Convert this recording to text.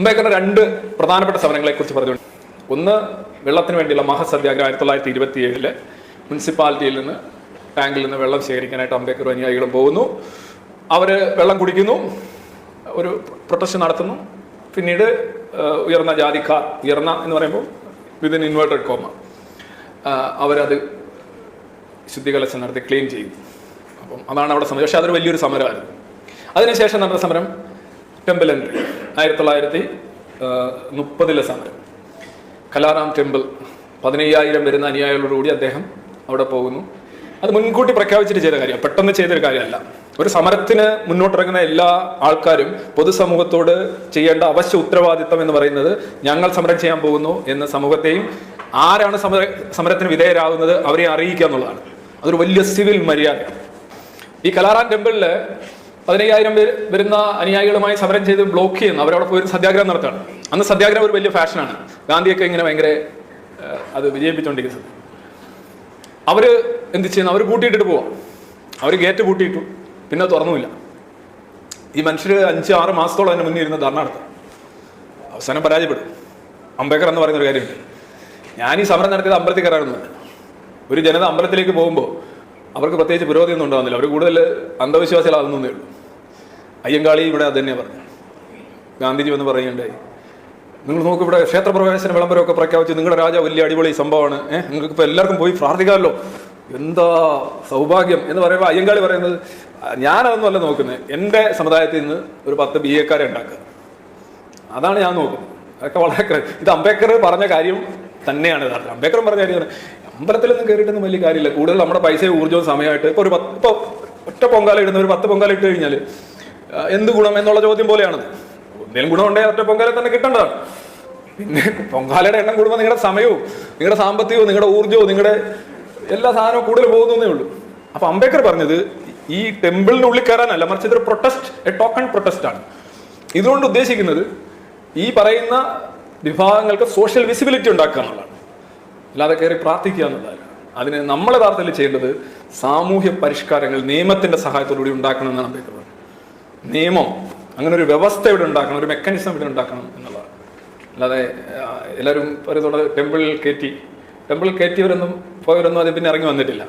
അംബേദ്കറുടെ രണ്ട് പ്രധാനപ്പെട്ട സമരങ്ങളെ കുറിച്ച് പറഞ്ഞു ഒന്ന് വെള്ളത്തിന് വേണ്ടിയുള്ള മഹാസത്യാഗ്രഹം ആയിരത്തി തൊള്ളായിരത്തി ഇരുപത്തി ഏഴിൽ മുനിസിപ്പാലിറ്റിയിൽ നിന്ന് ടാങ്കിൽ നിന്ന് വെള്ളം ശേഖരിക്കാനായിട്ട് അംബേദ്കർ അനുയായികളും പോകുന്നു. അവർ വെള്ളം കുടിക്കുന്നു ഒരു പ്രൊട്ടസ്റ്റ് നടത്തുന്നു. പിന്നീട് ഉയർന്ന ജാതിക്കാർ ഉയർന്ന എന്ന് പറയുമ്പോൾ വിതിൻ ഇൻവേർട്ടഡ് കോമ അവരത് ശുദ്ധികലശം നടത്തി ക്ലീൻ ചെയ്യുന്നു അപ്പം അതാണ് അവിടെ സമരം. പക്ഷേ അതൊരു വലിയൊരു സമരമായിരുന്നു. അതിനുശേഷം നടന്ന സമരം ടെമ്പിൾ എൻട്രി ആയിരത്തി തൊള്ളായിരത്തി മുപ്പതിലെ സമരം. കലാറാം ടെമ്പിൾ പതിനയ്യായിരം വരുന്ന അനുയായികളോടുകൂടി അദ്ദേഹം അവിടെ പോകുന്നു. അത് മുൻകൂട്ടി പ്രഖ്യാപിച്ചിട്ട് ചെയ്ത കാര്യം പെട്ടെന്ന് ചെയ്തൊരു കാര്യമല്ല. ഒരു സമരത്തിന് മുന്നോട്ടിറങ്ങുന്ന എല്ലാ ആൾക്കാരും പൊതുസമൂഹത്തോട് ചെയ്യേണ്ട അവശ്യ ഉത്തരവാദിത്തം എന്ന് പറയുന്നത് ഞങ്ങൾ സമരം ചെയ്യാൻ പോകുന്നു എന്ന സമൂഹത്തെയും ആരാണ് സമര സമരത്തിന് വിധേയരാകുന്നത് അവരെ അറിയിക്കുക എന്നുള്ളതാണ്. അതൊരു വലിയ സിവിൽ മര്യാദയാണ്. ഈ കലാറാം ടെമ്പിളിൽ പതിനയ്യായിരം പേര് വരുന്ന അനുയായികളുമായി സമരം ചെയ്ത് ബ്ലോക്ക് ചെയ്യുന്നു അവരവിടെ പോയി സത്യാഗ്രഹം നടത്തുകയാണ്. അന്ന് സത്യാഗ്രഹം ഒരു വലിയ ഫാഷനാണ് ഗാന്ധിയൊക്കെ ഇങ്ങനെ ഭയങ്കര അത് വിജയിപ്പിച്ചുകൊണ്ടിരിക്കുന്നത് അവർ എന്ത് ചെയ്യുന്നു? അവർ കൂട്ടിയിട്ടിട്ട് പോവാം. അവർ ഗേറ്റ് കൂട്ടിയിട്ടു പിന്നെ തുറന്നുമില്ല. ഈ മനുഷ്യർ അഞ്ച് ആറ് മാസത്തോളം അതിന് മുന്നേ ഇരുന്ന് ധർണ നടത്തും. അവസാനം പരാജയപ്പെടും. അംബേദ്കർ എന്ന് പറയുന്ന ഒരു കാര്യമുണ്ട്. ഞാൻ ഈ സമരം നടത്തിയത് അമ്പലത്തിൽ കയറാനൊന്നുമില്ല ഒരു ജനത അമ്പലത്തിലേക്ക് പോകുമ്പോൾ അവർക്ക് പ്രത്യേകിച്ച് പുരോഗതി ഒന്നും ഉണ്ടാകുന്നില്ല. അവർ കൂടുതൽ അന്ധവിശ്വാസികളാകുന്നേ ഉള്ളൂ. അയ്യങ്കാളി ഇവിടെ അത് തന്നെയാണ് പറഞ്ഞു. ഗാന്ധിജി എന്ന് പറയുകയുണ്ടായി. നിങ്ങൾ നോക്ക് ഇവിടെ ക്ഷേത്രപ്രവേശന വിളംബരമൊക്കെ പ്രഖ്യാപിച്ച്. നിങ്ങളുടെ രാജ വലിയ അടിപൊളി സംഭവമാണ്. ഏഹ് നിങ്ങൾക്ക് ഇപ്പോൾ എല്ലാവർക്കും പോയി പ്രാർത്ഥിക്കാമല്ലോ. എന്താ സൗഭാഗ്യം എന്ന് പറയുമ്പോൾ അയ്യങ്കാളി പറയുന്നത് ഞാനതൊന്നും അല്ല നോക്കുന്നത്. എന്റെ സമുദായത്തിൽ നിന്ന് ഒരു പത്ത് ബി എക്കാരെ ഉണ്ടാക്കുക. അതാണ് ഞാൻ നോക്കുന്നത്. അതൊക്കെ വളരെ ഇത് അംബേദ്കർ പറഞ്ഞ കാര്യം തന്നെയാണ് യഥാർത്ഥം. അംബേദ്കറും പറഞ്ഞ കാര്യം അമ്പലത്തിലൊന്നും കയറിയിട്ടൊന്നും വലിയ കാര്യമില്ല. കൂടുതൽ നമ്മുടെ പൈസയും ഊർജവും സമയമായിട്ട് ഇപ്പോൾ ഒരു പത്ത് ഇപ്പോൾ ഒറ്റ പൊങ്കാല ഇടുന്ന ഒരു പത്ത് പൊങ്കാല ഇട്ട് കഴിഞ്ഞാൽ എന്ത് ഗുണം എന്നുള്ള ചോദ്യം പോലെയാണത്. എന്തെങ്കിലും ഗുണമുണ്ടെങ്കിൽ ഒറ്റ പൊങ്കാല തന്നെ കിട്ടേണ്ടതാണ്. പിന്നെ പൊങ്കാലയുടെ എണ്ണം കൂടുമ്പോൾ നിങ്ങളുടെ സമയവും നിങ്ങളുടെ സാമ്പത്തികവും നിങ്ങളുടെ ഊർജവും നിങ്ങളുടെ എല്ലാ സാധനവും കൂടുതൽ പോകുന്നേ ഉള്ളൂ. അപ്പൊ അംബേദ്കർ പറഞ്ഞത് ഈ ടെമ്പിളിനുള്ളിൽ കയറാനല്ല മറിച്ച് ഇതൊരു പ്രൊട്ടസ്റ്റ് എ ടോക്കൺ പ്രൊട്ടസ്റ്റ് ആണ്. ഇതുകൊണ്ട് ഉദ്ദേശിക്കുന്നത് ഈ പറയുന്ന വിഭാഗങ്ങൾക്ക് സോഷ്യൽ വിസിബിലിറ്റി ഉണ്ടാക്കുക എന്നുള്ളതാണ്. അല്ലാതെ കയറി പ്രാർത്ഥിക്കുക എന്നുള്ളതല്ല. അതിന് നമ്മൾ യഥാർത്ഥത്തിൽ ചെയ്യേണ്ടത് സാമൂഹ്യ പരിഷ്കാരങ്ങൾ നിയമത്തിന്റെ സഹായത്തോടുകൂടി ഉണ്ടാക്കണം എന്നാണ് അംബേദ്കർ നിയമം അങ്ങനെ ഒരു വ്യവസ്ഥ ഇവിടെ ഉണ്ടാക്കണം ഒരു മെക്കാനിസം ഇവിടെ ഉണ്ടാക്കണം എന്നുള്ളതാണ്. അല്ലാതെ എല്ലാവരും പറയുന്നത് ടെമ്പിളിൽ കയറ്റി ടെമ്പിളിൽ കയറ്റിയവരൊന്നും പോയവരൊന്നും അതിൽ പിന്നെ ഇറങ്ങി വന്നിട്ടില്ല.